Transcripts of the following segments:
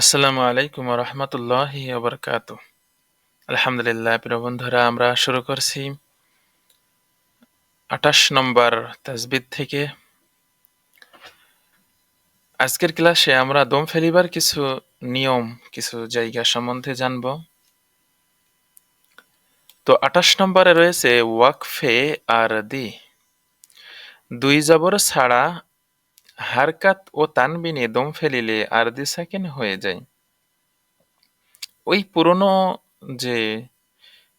আসসালামু আলাইকুম রহমতুল্লাহি ওবরকাত আলহামদুলিল্লাহ, প্রিয় বন্ধুরা, আমরা শুরু করছি আঠাশ নম্বর তাজবিদ থেকে। আজকের ক্লাসে আমরা দম ফেলিবার কিছু নিয়ম, কিছু জায়গা সম্বন্ধে জানব। তো আঠাশ নম্বরে রয়েছে ওয়াকফে আর দি। দুই জবর ছাড়া হারকাত ও তানবিনে দম ফেলিলে আর দি সাকিন হয়ে যায়। ওই পুরনো যে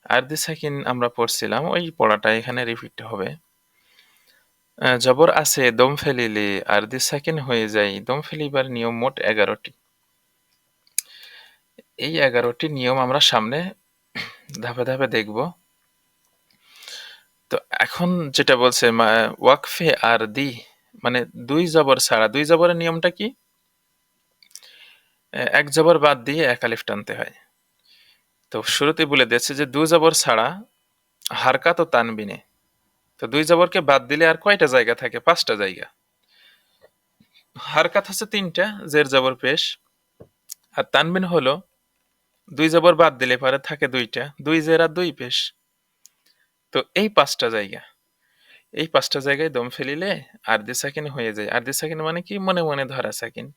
আরদি সাকিন আমরা পড়ছিলাম, ওই পড়াটা এখানে রিপিট হবে। জবর আছে, দম ফেলিলে আরদি সাকিন হয়ে যায়। দম ফেলিবার নিয়ম মোট এগারোটি। এই এগারোটি নিয়ম আমরা সামনে ধাপে ধাপে দেখব। তো এখন যেটা বলছে ওয়াকফে আর দি মানে দুই জবর ছাড়া, দুই জবরের নিয়মটা কি? এক জবর বাদ দিয়ে এক আলিফ টানতে হয়। তো শুরুতে বলে দিয়েছে যে দু জবর ছাড়া হারকাত ও তানবিনে। তো দুই জবরকে বাদ দিলে আর কয়টা জায়গা থাকে? পাঁচটা জায়গা। হারকাত হচ্ছে তিনটা, জের জবর পেশ। আর তানবিন হলো, দুই জবর বাদ দিলে পরে থাকে দুইটা, দুই জের আর দুই পেশ। তো এই পাঁচটা জায়গা। এই পাঁচটা জায়গায় দম ফেলিলে আর্দি সাকিন হয়ে যায়। আর্দি সাকিন মানে কি? মনে মনে ধরা সাকিন।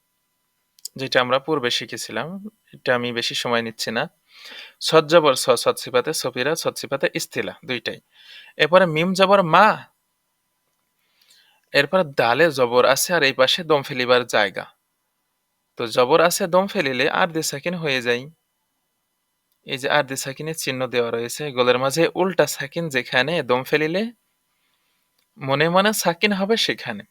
যেটা আমরা পূর্বে শিখেছিলাম। এটা আমি বেশি সময় নিচ্ছি না। সজ্জাবর স সৎসিপাতে সফিরা সৎসিপাতে ইস্তিলা, দুইটাই। এরপরে মিম জবর মা। এরপর দালে জবর আছে আর এই পাশে দম ফেলিবার জায়গা। তো জবর আছে, দম ফেলিলে আর দে সাকিন হয়ে যায়। এই যে আর দে সাকিনের চিহ্ন দেওয়া রয়েছে, গোলের মাঝে উল্টা সাকিন যেখানে দম ফেলিলে মনে মনে সাকিন হবে সেখানে।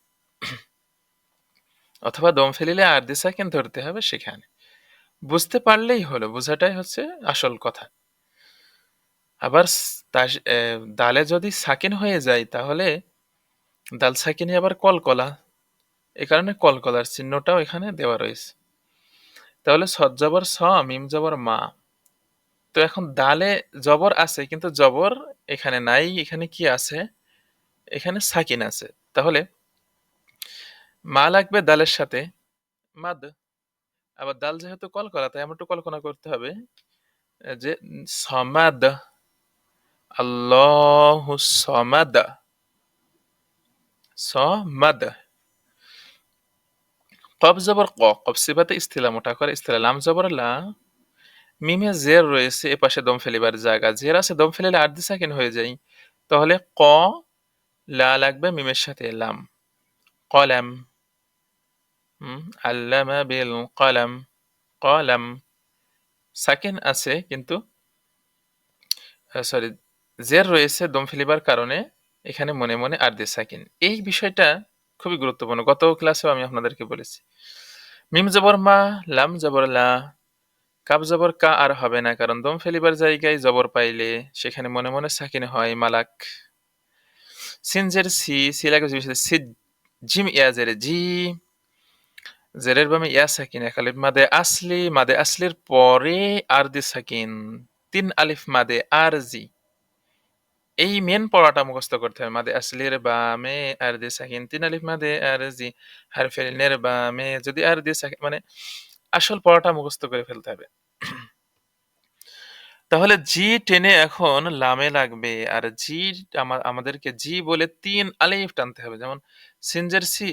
অথবা দম ফেলিলে আর দে সাকিন ধরতে হবে সেখানে। বুঝতে পারলেই হলো, বোঝাটাই হচ্ছে আসল কথা। আবার দালে যদি সাকিন হয়ে যায় তাহলে দাল সাকিনে আবার কলকলা। এ কারণে কলকলার চিহ্নটাও এখানে দেওয়া রয়েছে। তাহলে সৎ জবর স, মিম জবর মা। তো এখন দালে জবর আছে, কিন্তু জবর এখানে নাই, এখানে কি আছে? এখানে সাকিন আছে। তাহলে মা লাগবে দালের সাথে। মাদ, আবার দাল যেহেতু কলকলা তাই আমরা একটু কল্পনা করতে হবে যে সমাদ, আল্লাহ সমাদ সমাদ। কব জবর ক কব সিবাতে ইস্তিলা, মোটা করে ইস্তিলা। লাম জবর লা, মিমে জের রয়েছে এ পাশে দম ফেলিবার জায়গা। জের আছে, দম ফেলিলে আর্দি সাকিন হয়ে যায়। তাহলে ক লা লাগবে, মিমের সাথে লাম। কলাম। আল্লামা বিল কলাম। কলাম। সাকিন আছে, কিন্তু সরি জের রয়েছে দম ফেলিবার কারণে এখানে মনে মনে আর্দে সাকিন। এই বিষয়টা খুবই গুরুত্বপূর্ণ। গত ক্লাসেও আমি আপনাদেরকে বলেছি। মিম জবর মা, লাম জবর লা। কাব জবর কা আর হবে না, কারণ দম ফেলিবার জায়গায় জবর পাইলে সেখানে মনে মনে সাকিন হয় মালাক। সিনজের সি সি লাগে সি জিম ইয়াজের জি জেরের বামে ইয়া সাকিন এক আলিফ মাদে আসলি মাদে আসলির পরে আর দি সাকিন তিন আলিফ মাদে আর জি এই মেন পড়াটা মুখস্থ করতে হবে মাদে আসলির বামে আর দি সাকিন তিন আলিফ মাদে আর জি হারফেলিনের বামে যদি আর দি সাকিন মানে আসল পড়াটা মুখস্থ করে ফেলতে হবে তাহলে জি টেনে এখন লামে লাগবে আর জি আমাদেরকে জি বলে তিন আলিফ টানতে হবে। যেমন সিনজের সি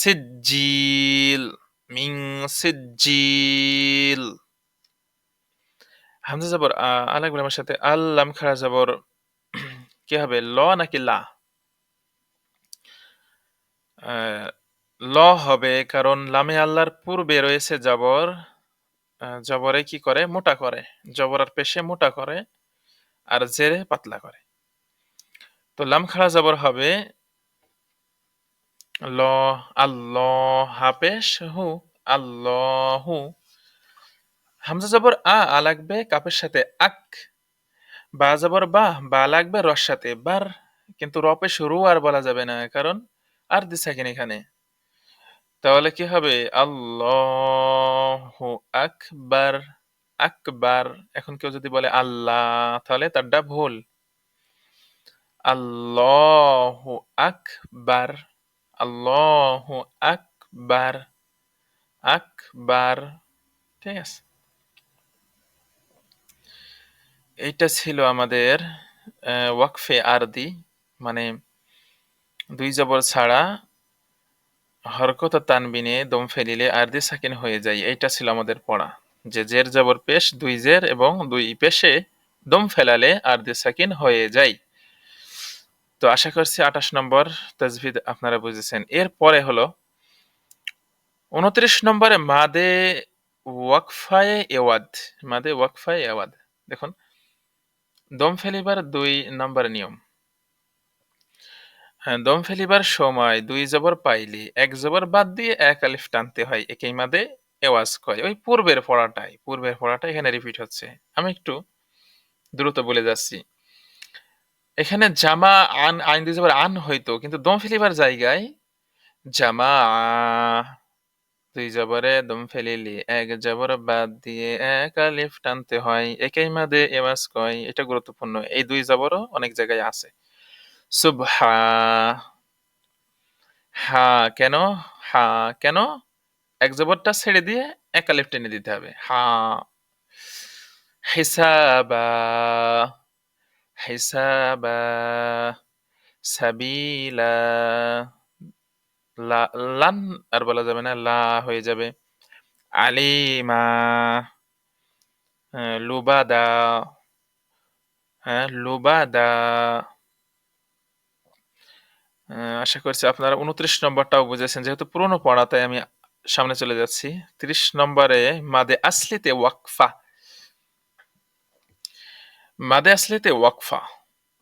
সিজিল মিং সিজিল হামজা জবর, আ আমার সাথে, আল লাম খাড়া কি হবে? ল নাকি লা? ল হবে কারণ লামে আল্লাহর পূর্বে রয়েছে জবর। জবরে কি করে? মোটা করে। জবর আর পেশে মোটা করে আর জেরে পাতলা করে। তো লাম খাড়া জবর হবে ল, আল্লাহ হাপেশ হু, আল্লাহু। হামজা জবর আ আ লাগবে কাপের সাথে আক। বা জবর বা বা লাগবে রস সাথে বার। কিন্তু রপে শুরু আর বলা যাবে না, কারণ আর দিছে কিনা এখানে। তাহলে কি হবে? আল্লাহ আকবার আকবার। এখন কেউ যদি বলে আল্লাহ, তাহলে তারটা ভুল আল্লাহ আকবার আল্লাহ আকবার আকবার। ঠিক আছে? এইটা ছিল আমাদের ওয়াকফে আরদি। মানে দুই জবর ছাড়া হরকত তানবিনে দম ফেলিলে আরদি সাকিন হয়ে যায়। এইটা ছিল আমাদের পড়া। যে জের জবর পেশ, দুই জের এবং দুই পেশে দম ফেলালে আরদি সাকিন হয়ে যায়। তো আশা করছি আঠাশ নম্বর তাজভিদ আপনারা বুঝেছেন। এরপরে হলো উনত্রিশ নম্বরে মাদে ওয়াকফায়ে এওয়াদ। মাদে ওয়াকফায়ে এওয়াদ। দেখুন, দম ফেলিবার দুই নম্বর নিয়ম। হ্যাঁ দম ফেলিবার সময় দুই জবর পাইলে এক জবর বাদ দিয়ে এক আলিফ টানতে হয়। একেই মাদে এওয়াজ কয়। ওই পূর্বের পড়াটাই, পূর্বের পড়াটা এখানে রিপিট হচ্ছে। আমি একটু দ্রুত বলে যাচ্ছি। এখানে জামা আন আইন দুই জবর আন হইতো, কিন্তু দম ফেলিবার জায়গায় জামা দুই জবরে দম ফেলিলি এক জবর বাদ দিয়ে এক আলিফ টানতে হয়। একেই মাদে এওয়াজ কয়। এটা গুরুত্বপূর্ণ। এই দুই জবরও অনেক জায়গায় আছে। সুবহা, হা কেন? হা কেন? এক জবরটা ছেড়ে দিয়ে এক আলিফ টেনে দিতে হবে। হা, হিসাবা হিসাবা, সাবিলা লান আর বলা যাবে না, লা হয়ে যাবে। আলিমা লুবাদা হ্যাঁ লুবাদা আশা করছি আপনারা উনত্রিশ নম্বরটাও বুঝেছেন। যেহেতু পুরনো পড়া, তাই আমি সামনে চলে যাচ্ছি। ত্রিশ নম্বরে, মাদে আসলিতে ওয়াকফা। মাদে আসলিতে ওয়াকফা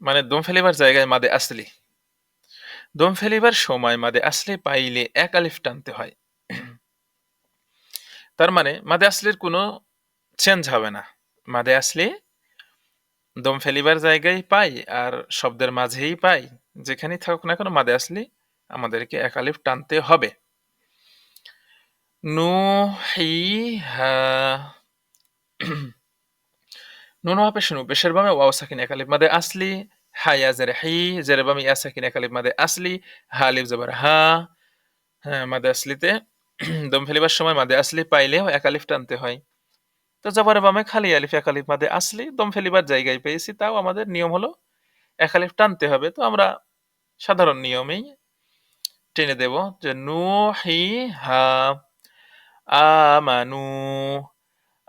মানে দম ফেলিবার জায়গায় মাদে আসলি। দম ফেলিবার সময় মাদে আসলি পাইলে এক আলিফ টানতে হয়। তার মানে মাদে আসলির কোনো চেঞ্জ হবে না। মাদে আসলি দম ফেলিবার জায়গায় পাই আর শব্দের মাঝেই পাই। যেখানেই থাকুক না কেন মাদে আসলি আমাদেরকে এক আলিফ টানতে হবে। নুহিহা নুন ওয়া পেশ নু পেশের বামে ওয়াও সাকিন এক আলিফ মাদে আসলি হায়া জেরে হি, জেরে বামে ইয়া সাকিন এক আলিফ মাদে আসলি, হা, আলিফ জবর হা হ্যাঁ মাদে আসলিতে দম ফেলিবার সময় মাদে আসলি পাইলেও এক আলিফ টানতে হয়। তো জবরে বামে খালি আলিফ এক আলিফ মাদে আসলি, দম ফেলিবার জায়গায় পেয়েছি, তাও আমাদের নিয়ম হলো এক আলিফ টানতে হবে, তো আমরা সাধারণ নিয়মেই টেনে দেব যে নু হি হা আমানু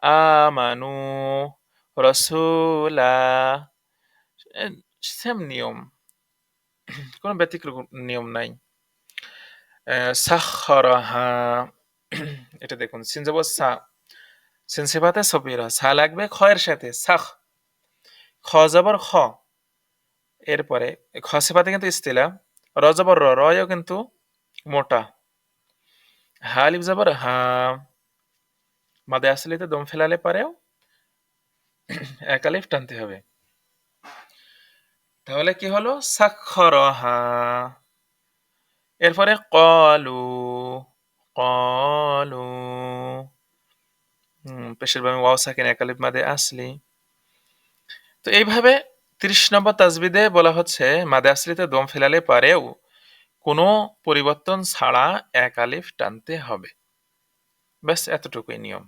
আমানু, রসুলা। সেম নিয়ম, কোনো ব্যতিক্রম নিয়ম নাই। সাখরাহা, এটা দেখুন সিন যাব সা সিন সেবাতে সবিরা, সা লাগবে খয়ের সাথে, সাখ। খ জবর খ। এরপরে খ সেবাতে কিন্তু ইস্তিলা র জবর র রয়ও কিন্তু মোটা। হা আলিফ জবর হা। মাদে আসলিতে দম ফেলালে পারেও এক আলিফ টানতে হবে। তাহলে কি হলো? সাক্ষরহা। এরপরে কলু কলু। পেশের বামে ওয়াও সাকিন এক আলিফ মাদে আসলি। তো এইভাবে তিরিশ নম্বর তাজবিদে বলা হচ্ছে মাদে আশ্রিতে দম ফেলালে পারেও কোনো পরিবর্তন ছাড়া এক আলিফ টানতে হবে। ব্যাস, এতটুকুই নিয়ম।